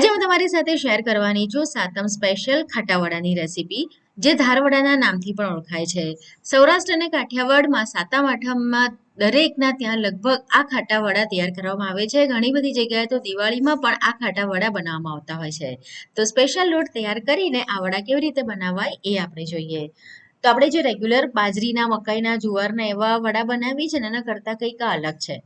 આજે હું તમારી સાથે શેર કરવાની છું સાતમ સ્પેશિયલ ખાટાવાડાની રેસીપી જે ધારવડાના નામથી પણ ઓળખાય છે. સૌરાષ્ટ્ર અને કાઠિયાવાડમાં સાતમ, આઠમમાં દરેકના ત્યાં લગભગ આ ખાટાવાડા તૈયાર કરવામાં આવે છે. ઘણી બધી જગ્યાએ તો દિવાળીમાં પણ આ ખાટાવડા બનાવવામાં આવતા હોય છે. તો સ્પેશિયલ લોટ તૈયાર કરીને આ વડા કેવી રીતે બનાવાય એ આપણે જોઈએ. તો આપણે જે રેગ્યુલર બાજરીના, મકાઈના, જુવારના એવા વડા બનાવીએ છીએ એના કરતાં કંઈક અલગ છે.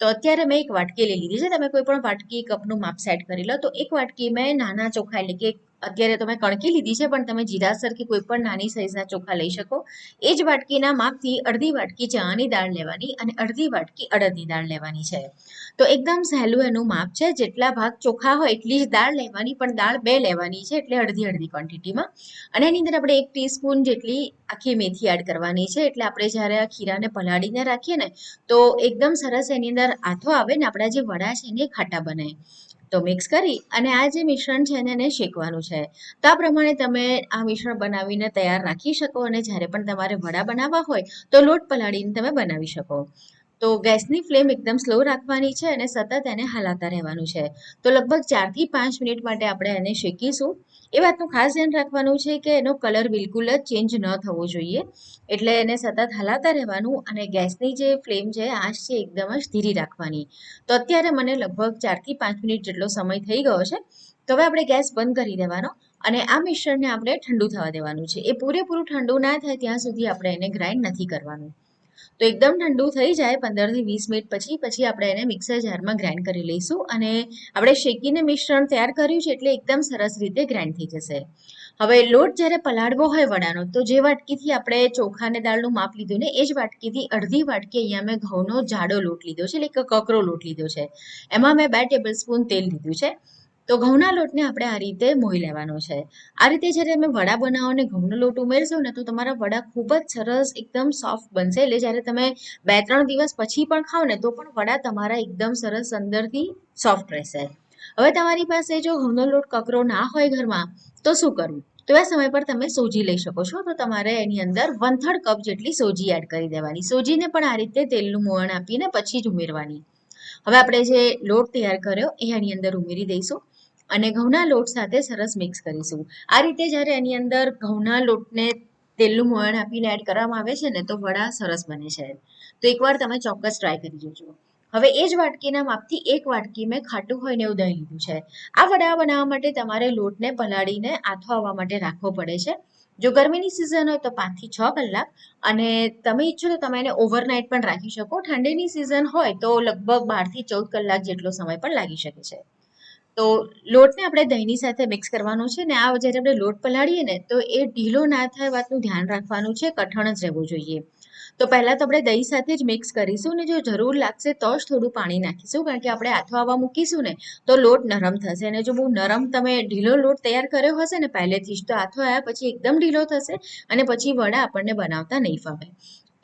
તો અત્યારે મેં એક વાટકી લઈ લીધી છે. તમે કોઈ પણ વાટકી કપનું માપ સેટ કરી લો. તો એક વાટકી મેં નાના ચોખા એટલે કે અત્યારે તમે કણકી લીધી છે, પણ તમે જીરાસર કે કોઈ પણ નાની સાઈઝના ચોખા લઈ શકો. એ જ વાટકીના માપથી અડધી વાટકી ચણાની દાળ લેવાની અને અડધી વાટકી અડદની દાળ લેવાની છે. તો એકદમ સહેલું એનું માપ છે, જેટલા ભાગ ચોખા હોય એટલી જ દાળ લેવાની, પણ દાળ બે લેવાની છે, એટલે અડધી અડધી ક્વોન્ટિટીમાં અને એની અંદર આપણે એક ટીસ્પૂન જેટલી આખી મેથી એડ કરવાની છે, એટલે આપણે જ્યારે આ ખીરાને પલાળીને રાખીએ ને, તો એકદમ સરસ એની અંદર આથો આવે ને આપણા જે વડા છે એને ખાટા બને. તો મિક્સ કરી અને આ જે મિશ્રણ છે એને શેકવાનું છે. તો આ પ્રમાણે તમે આ મિશ્રણ બનાવીને તૈયાર રાખી શકો અને જ્યારે પણ તમારે વડા બનાવવા હોય તો લોટ પલાળીને તમે બનાવી શકો. તો ગેસની ફ્લેમ એકદમ સ્લો રાખવાની છે અને સતત એને હલાતા રહેવાનું છે. તો લગભગ ચારથી પાંચ મિનિટ માટે આપણે એને શેકીશું. એ વાતનું ખાસ ધ્યાન રાખવાનું છે કે એનો કલર બિલકુલ જ ચેન્જ ન થવો જોઈએ. એટલે એને સતત હલાતા રહેવાનું અને ગેસની જે ફ્લેમ છે, આંચ છે, એકદમ જ ધીરી રાખવાની. તો અત્યારે મને લગભગ ચારથી પાંચ મિનિટ જેટલો સમય થઈ ગયો છે. તો હવે આપણે ગેસ બંધ કરી દેવાનો અને આ મિશ્રણને આપણે ઠંડુ થવા દેવાનું છે. એ પૂરેપૂરું ઠંડુ ના થાય ત્યાં સુધી આપણે એને ગ્રાઇન્ડ નથી કરવાનું. તો એકદમ ઠંડુ થઈ જાય પંદરથી વીસ મિનિટ પછી પછી આપણે એને મિક્સર જારમાં ગ્રાઇન્ડ કરી લઈશું અને આપણે શેકીને મિશ્રણ તૈયાર કર્યું છે એટલે એકદમ સરસ રીતે ગ્રાઇન્ડ થઈ જશે. હવે લોટ જ્યારે પલાળવો હોય વડાનો, તો જે વાટકીથી આપણે ચોખા અને દાળનું માપ લીધું ને, એ જ વાટકીથી અડધી વાટકી અહીંયા મેં ઘઉંનો જાડો લોટ લીધો છે, એટલે કકરો લોટ લીધો છે. એમાં મેં બે ટેબલ સ્પૂન તેલ લીધું છે. તો ઘઉંના લોટને આપણે આ રીતે મોઈ લેવાનો છે. આ રીતે જ્યારે તમે વડા બનાવો ને ઘઉંનો લોટ ઉમેરશો ને તો તમારા વડા ખૂબ જ સરસ એકદમ સોફ્ટ બનશે. એટલે જ્યારે તમે બે ત્રણ દિવસ પછી પણ ખાઓ ને તો પણ વડા તમારા એકદમ સરસ અંદરથી સોફ્ટ રહેશે. હવે તમારી પાસે જો ઘઉંનો લોટ કકરો ના હોય ઘરમાં, તો શું કરવું? તો એ સમય પર તમે સોજી લઈ શકો છો. તો તમારે એની અંદર વન થર્ડ કપ જેટલી સોજી એડ કરી દેવાની. સોજીને પણ આ રીતે તેલનું મોણ આપીને પછી જ ઉમેરવાની. હવે આપણે જે લોટ તૈયાર કર્યો, એ એની અંદર ઉમેરી દઈશું. અને ઘઉંના લોટ સાથે સરસ મિક્સ કરીશું. આ રીતે જ્યારે એની અંદર ઘઉંના લોટને તેલનું મોયણ આપીને એડ કરવામાં આવે છે ને, તો વડા સરસ બને છે. તો એકવાર તમે ચોક્કસ ટ્રાય કરી જોજો હવે એ જ વાટકીના માપથી એક વાટકી મેં ખાટું હોય ને એવું દહીં લીધું છે. આ વડા બનાવવા માટે તમારે લોટને પલાળીને આથો આવવા માટે રાખવો પડે છે. જો ગરમીની સિઝન હોય તો પાંચથી છ કલાક અને તમે ઈચ્છો તો તમે એને ઓવરનાઇટ પણ રાખી શકો. ઠંડીની સિઝન હોય તો લગભગ બારથી ચૌદ કલાક જેટલો સમય પણ લાગી શકે છે. તો લોટને આપણે દહીંની સાથે મિક્સ કરવાનો છે ને આ જ્યારે આપણે લોટ પલાળીએ ને, તો એ ઢીલો ના થાય વાતનું ધ્યાન રાખવાનું છે, કઠણ જ રહેવું જોઈએ. તો પહેલાં તો આપણે દહીં સાથે જ મિક્સ કરીશું ને જો જરૂર લાગશે તો જ થોડું પાણી નાખીશું, કારણ કે આપણે આથો આવવા મૂકીશું ને, તો લોટ નરમ થશે અને જો બહુ નરમ તમે ઢીલો લોટ તૈયાર કર્યો હશે ને પહેલેથી જ, તો આથો આવ્યા પછી એકદમ ઢીલો થશે અને પછી વડા આપણને બનાવતા નહીં ફાવે.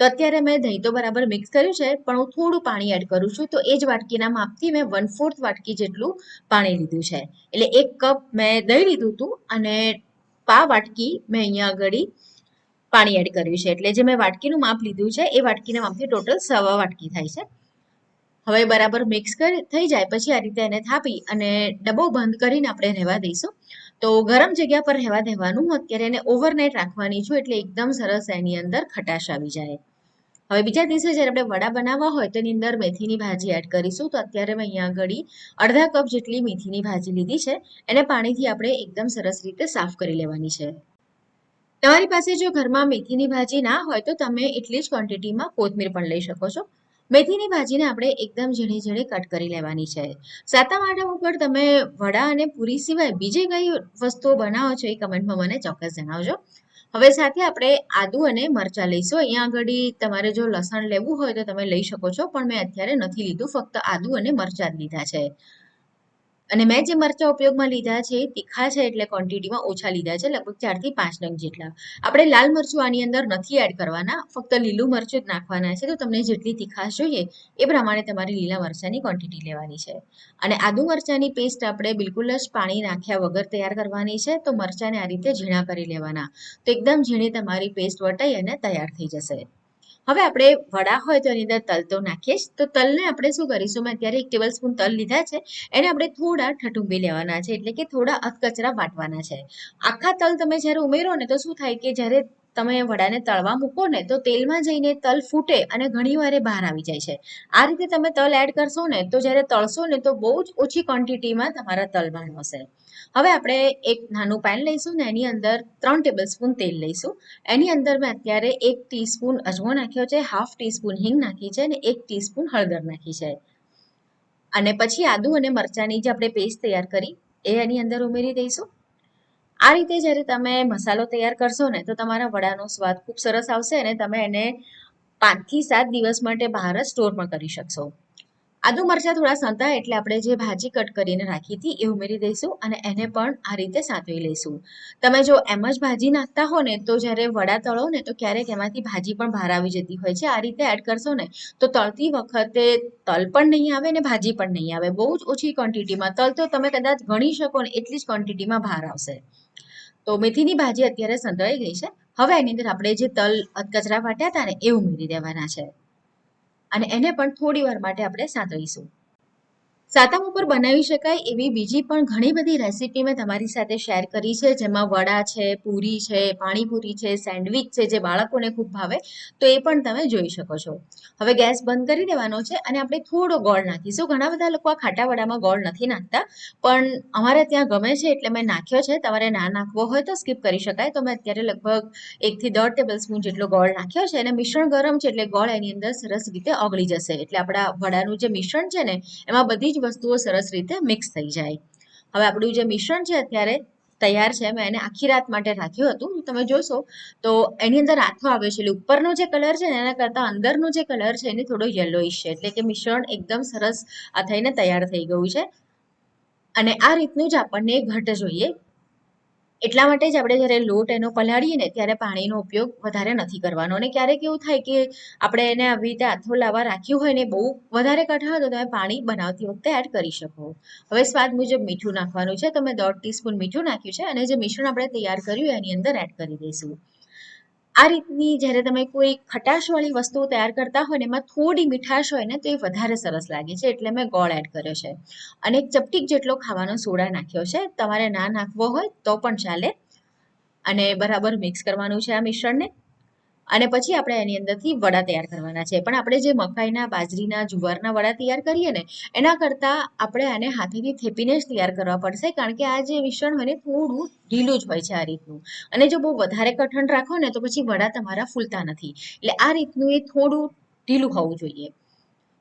તો અત્યારે મેં દહીં તો બરાબર મિક્સ કર્યું છે, પણ હું થોડું પાણી એડ કરું છું. તો એ જ વાટકીના માપથી મેં વન ફોર્થ વાટકી જેટલું પાણી લીધું છે. એટલે એક કપ મેં દહીં લીધું હતું અને પા વાટકી મેં અહીંયા આગળ પાણી એડ કર્યું છે. એટલે જે મેં વાટકીનું માપ લીધું છે, એ વાટકીના માપથી ટોટલ સવા વાટકી થાય છે. હવે બરાબર મિક્સ કરી, થઈ જાય, પછી આ રીતે એને થાપી અને ડબ્બો બંધ કરીને આપણે રહેવા દઈશું. તો ગરમ જગ્યા પર રહેવા દેવાનું. હું અત્યારે એને ઓવરનાઇટ રાખવાની છું, એટલે એકદમ સરસ એની અંદર ખટાશ આવી જાય. હવે બીજા દિવસે જ્યારે આપણે વડા બનાવવા હોય તો એની અંદર મેથીની ભાજી એડ કરીશું. તો અત્યારે મેં અહીંયા આગળ અડધા કપ જેટલી મેથીની ભાજી લીધી છે. એને પાણીથી આપણે એકદમ સરસ રીતે સાફ કરી લેવાની છે. તમારી પાસે જો ઘરમાં મેથીની ભાજી ના હોય તો તમે એટલી જ ક્વોન્ટિટીમાં કોથમીર પણ લઈ શકો છો. મેથીની ભાજીને આપણે એકદમ ઝીણી ઝીણી કટ કરી લેવાની છે. સાતમ આઠમ ઉપર તમે વડા અને પૂરી સિવાય બીજી કઈ વસ્તુઓ બનાવો છો એ કમેન્ટમાં મને ચોક્કસ જણાવજો. હવે સાથે આપણે આદુ અને મરચાં લઈશું. અહીંયા આગળ તમારે જો લસણ લેવું હોય તો તમે લઈ શકો છો, પણ મેં અત્યારે નથી લીધું, ફક્ત આદુ અને મરચાં જ લીધા છે. અને મેં જે મરચાં ઉપયોગમાં લીધા છે તીખા છે એટલે ક્વોન્ટિટીમાં ઓછા લીધા છે, લગભગ ચારથી પાંચ નંગ જેટલા. આપણે લાલ મરચું આની અંદર નથી એડ કરવાના, ફક્ત લીલું મરચું જ નાખવાના છે. તો તમને જેટલી તીખાશ જોઈએ એ પ્રમાણે તમારી લીલા મરચાંની ક્વોન્ટિટી લેવાની છે. અને આદુ મરચાંની પેસ્ટ આપણે બિલકુલ જ પાણી નાખ્યા વગર તૈયાર કરવાની છે, તો મરચાંને આ રીતે ઝીણા કરી લેવાના. તો એકદમ ઝીણી તમારી પેસ્ટ વટાઈ અને તૈયાર થઈ જશે. હવે આપણે વડા હોય તો એની અંદર તલ તો નાખીએ જ. તો તલને આપણે શું કરીશું? મેં અત્યારે એક ટેબલ સ્પૂન તલ લીધા છે. એને આપણે થોડા ઠઠુંબી લેવાના છે. એટલે કે થોડા અધકચરા વાટવાના છે. આખા તલ તમે જ્યારે ઉમેરો ને તો શું થાય કે જ્યારે તમે વડાને તળવા મૂકો ને તો તેલમાં જઈને તલ ફૂટે અને ઘણી વાર બહાર આવી જાય છે. આ રીતે તમે તલ એડ કરશો ને તો જ્યારે તળશો ને તો બહુ જ ઓછી ક્વોન્ટિટીમાં તમારા તલ બહાર હવે આપણે એક નાનું પેન લઈશું ને એની અંદર ત્રણ ટેબલ સ્પૂન તેલ લઈશું. એની અંદર મેં અત્યારે એક ટીસ્પૂન અજમો નાખ્યો છે હાફ ટીસ્પૂન હિંગ નાખી છે અને એક ટીસ્પૂન હળદર નાખી છે. અને પછી આદુ અને મરચાંની જે આપણે પેસ્ટ તૈયાર કરી, એ એની અંદર ઉમેરી દઈશું. આ રીતે જ્યારે તમે મસાલો તૈયાર કરશો ને, તો તમારા વડાનો સ્વાદ ખૂબ સરસ આવશે અને તમે એને પાંચથી સાત દિવસ માટે બહાર જ સ્ટોર પણ કરી શકશો. આદુ મરચાં થોડા સંતાય એટલે આપણે જે ભાજી કટ કરીને રાખી હતી એ ઉમેરી દઈશું અને એને પણ આ રીતે સાંતળી લઈશું. તમે જો એમ જ ભાજી નાખતા હો ને, તો જ્યારે વડા તળો ને, તો ક્યારેક એમાંથી ભાજી પણ બહાર આવી જતી હોય છે. આ રીતે એડ કરશો ને, તો તળતી વખતે તલ પણ નહીં આવે ને ભાજી પણ નહીં આવે. બહુ જ ઓછી ક્વોન્ટિટીમાં તલ તો તમે કદાચ ગણી શકો ને, એટલી જ ક્વોન્ટિટીમાં બહાર આવશે. તો મેથીની ભાજી અત્યારે સંતળાઈ ગઈ છે. હવે એની અંદર આપણે જે તલ કચરા વાટ્યા હતા ને, એ ઉમેરી દેવાના છે. અને એને પણ થોડી વાર માટે આપણે સાંતળીશું. સાતમ ઉપર બનાવી શકાય એવી બીજી પણ ઘણી બધી રેસીપી મેં તમારી સાથે શેર કરી છે. જેમાં વડા છે, પૂરી છે, પાણીપુરી છે સેન્ડવિચ છે, જે બાળકોને ખૂબ ભાવે, તો એ પણ તમે જોઈ શકો છો. હવે ગેસ બંધ કરી દેવાનો છે અને આપણે થોડો ગોળ નાખીશું. ઘણા બધા લોકો આ ખાટા વડામાં ગોળ નથી નાખતા, પણ અમારે ત્યાં ગમે છે એટલે મેં નાખ્યો છે. તમારે ના નાખવો હોય તો સ્કીપ કરી શકાય. તો મેં અત્યારે લગભગ એકથી દોઢ ટેબલ સ્પૂન જેટલો ગોળ નાખ્યો છે અને મિશ્રણ ગરમ છે એટલે ગોળ એની અંદર સરસ રીતે ઓગળી જશે. એટલે આપણા વડાનું જે મિશ્રણ છે ને, એમાં બધી જ વસ્તુઓ સરસ રીતે મિક્સ થઈ જાય. હવે આપણું જે મિશ્રણ છે અત્યારે તૈયાર છે, મેં એને આખી રાત માટે રાખ્યું હતું. તમે જોશો તો એની અંદર આથો આવે છે. એટલે ઉપરનો જે કલર છે એના કરતાં અંદરનો જે કલર છે એને થોડો યલોઈશ છે. એટલે કે મિશ્રણ એકદમ સરસ થઈને તૈયાર થઈ ગયું છે. અને આ રીતનું જ આપણને ઘટ જોઈએ. એટલા માટે જ આપણે જ્યારે લોટ એનો પલાળીએ ને ત્યારે પાણીનો ઉપયોગ વધારે નથી કરવાનો. અને ક્યારેક એવું થાય કે આપણે એને આવી રીતે આથો લાવવા રાખ્યું હોય ને બહુ વધારે કઠણ તો તમે પાણી બનાવતી વખતે એડ કરી શકો. હવે સ્વાદ મુજબ મીઠું નાખવાનું છે. તમે દોઢ ટીસ્પૂન મીઠું નાખ્યું છે અને જે મિશ્રણ આપણે તૈયાર કર્યું એની અંદર એડ કરી દઈશું. આ રીતની જ્યારે તમે કોઈ ખટાશવાળી વસ્તુઓ તૈયાર કરતા હોય ને, એમાં થોડી મીઠાશ હોય ને, તો એ વધારે સરસ લાગે છે. એટલે મેં ગોળ એડ કર્યો છે. અને એક ચપટીક જેટલો ખાવાનો સોડા નાખ્યો છે. તમારે ના નાખવો હોય તો પણ ચાલે. અને બરાબર મિક્સ કરવાનું છે આ મિશ્રણને. અને પછી આપણે એની અંદરથી વડા તૈયાર કરવાના છે. પણ આપણે જે મકાઈના, બાજરીના, જુવારના વડા તૈયાર કરીએ ને, એના કરતાં આપણે આને હાથેથી થેપીને જ તૈયાર કરવા પડશે, કારણ કે આ જે મિશ્રણ હોય ને, થોડું ઢીલું જ હોય છે આ રીતનું. અને જો બહુ વધારે કઠણ રાખો ને, તો પછી વડા તમારા ફૂલતા નથી. એટલે આ રીતનું એ થોડું ઢીલું હોવું જોઈએ.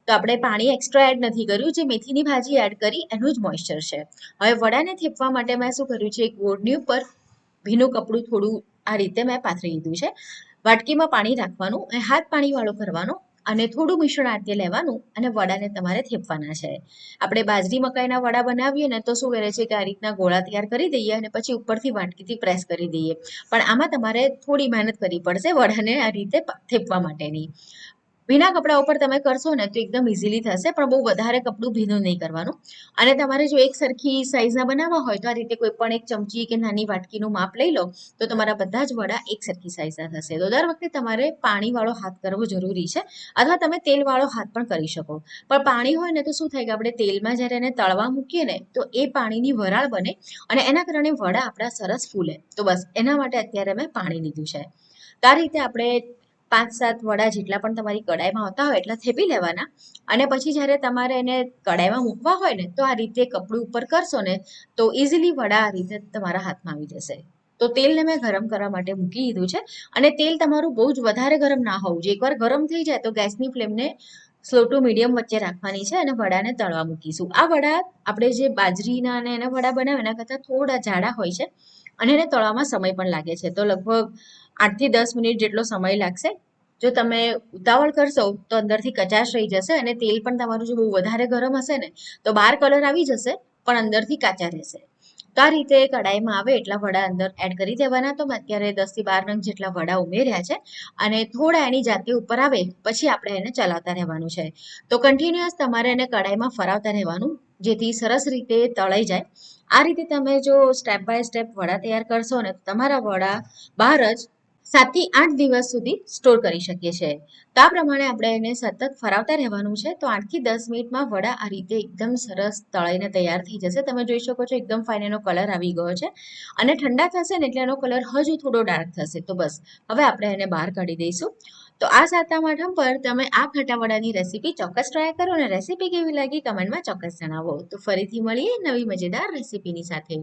તો આપણે પાણી એક્સ્ટ્રા એડ નથી કર્યું, જે મેથીની ભાજી એડ કરી, એનું જ મોઇશ્ચર છે. હવે વડાને થેપવા માટે મેં શું કર્યું છે, એક ગોળની ઉપર ભીનું કપડું થોડું આ રીતે મેં પાથરી દીધું છે. વાટકીમાં પાણી રાખવાનું અને હાથ પાણીવાળો કરવાનો અને થોડું મિશ્રણ આતે લેવાનું અને વડાને તમારે થેપવાના છે. આપણે બાજરી મકાઈના વડા બનાવીએ ને તો શું કરે છે કે આ રીતના ગોળા તૈયાર કરી દઈએ અને પછી ઉપરથી વાટકીથી પ્રેસ કરી દઈએ. પણ આમાં તમારે થોડી મહેનત કરવી પડશે વડાને આ રીતે થેપવા માટેની. ભીના કપડા ઉપર તમે કરશો ને, તો એકદમ ઇઝીલી થશે, પણ બહુ વધારે કપડું ભીનું નહીં કરવાનું. અને તમારે જો એક સરખી સાઈઝના બનાવવા હોય, તો આ રીતે કોઈ પણ એક ચમચી કે નાની વાટકીનું માપ લઈ લો, તો તમારા બધા જ વડા એક સરખી સાઈઝના થશે. તો દર વખતે તમારે પાણીવાળો હાથ કરવો જરૂરી છે, અથવા તમે તેલવાળો હાથ પણ કરી શકો. પણ પાણી હોય ને, તો શું થાય કે આપણે તેલમાં જ્યારે એને તળવા મૂકીએ ને, તો એ પાણીની વરાળ બને, અને એના કારણે વડા આપણા સરસ ફૂલે. તો બસ, એના માટે અત્યારે મેં પાણી લીધું છે. તો આ રીતે આપણે પાંચ સાત વડા જેટલા પણ તમારી કડાઈમાં આવતા હોય એટલા થેપી લેવાના. અને પછી જ્યારે તમારે એને કડાઈમાં મૂકવા હોય ને, તો આ રીતે કપડું ઉપર કરશો ને, તો ઇઝીલી વડા આ રીતે તમારા હાથમાં આવી જશે. તો તેલને મેં ગરમ કરવા માટે મૂકી દીધું છે. અને તેલ તમારું બહુ જ વધારે ગરમ ના હોવું જોઈએ. એકવાર ગરમ થઈ જાય તો ગેસની ફ્લેમને સ્લો ટુ મીડિયમ વચ્ચે રાખવાની છે અને વડાને તળવા મૂકીશું. આ વડા આપણે જે બાજરીના અને એના વડા બનાવે એના કરતાં થોડા જાડા હોય છે. અને એને તળવામાં સમય પણ લાગે છે. તો લગભગ આઠથી દસ મિનિટ જેટલો સમય લાગશે. જો તમે ઉતાવળ કરશો, તો અંદરથી કચાશ રહી જશે અને તેલ પણ તમારું જો બહુ વધારે ગરમ હશે ને, તો બહાર કલર આવી જશે, પણ અંદરથી કાચા રહેશે. તો આ રીતે કડાઈમાં આવે એટલા વડા અંદર એડ કરી દેવાના. તો મેં અત્યારે દસથી બાર નંગ જેટલા વડા ઉમેર્યા છે અને થોડા એની જાતે ઉપર આવે, પછી આપણે એને ચલાવતા રહેવાનું છે. તો કન્ટિન્યુઅસ તમારે એને કડાઈમાં ફરાવતા રહેવાનું જેથી સરસ રીતે તળાઈ જાય. આ રીતે તમે જો સ્ટેપ બાય સ્ટેપ વડા તૈયાર કરશો ને તમારા વડા બહાર જ સાતથી આઠ દિવસ સુધી સ્ટોર કરી શકીએ છીએ તો આ પ્રમાણે આપણે એને સતત ફરાવતા રહેવાનું છે. તો આઠથી દસ મિનિટમાં વડા આ રીતે એકદમ સરસ તળાઈને તૈયાર થઈ જશે. તમે જોઈ શકો છો એકદમ ફાઇન એનો કલર આવી ગયો છે. અને ઠંડા થશે ને એટલે એનો કલર હજુ થોડો ડાર્ક થશે. તો બસ, હવે આપણે એને બહાર કાઢી દઈશું. તો આ સાતમ આઠમ પર તમે આ ખટાવડાની રેસીપી ચોક્કસ ટ્રાય કરો અને રેસીપી કેવી લાગી કમેન્ટમાં ચોક્કસ જણાવો. તો ફરીથી મળીએ નવી મજેદાર રેસીપીની સાથે.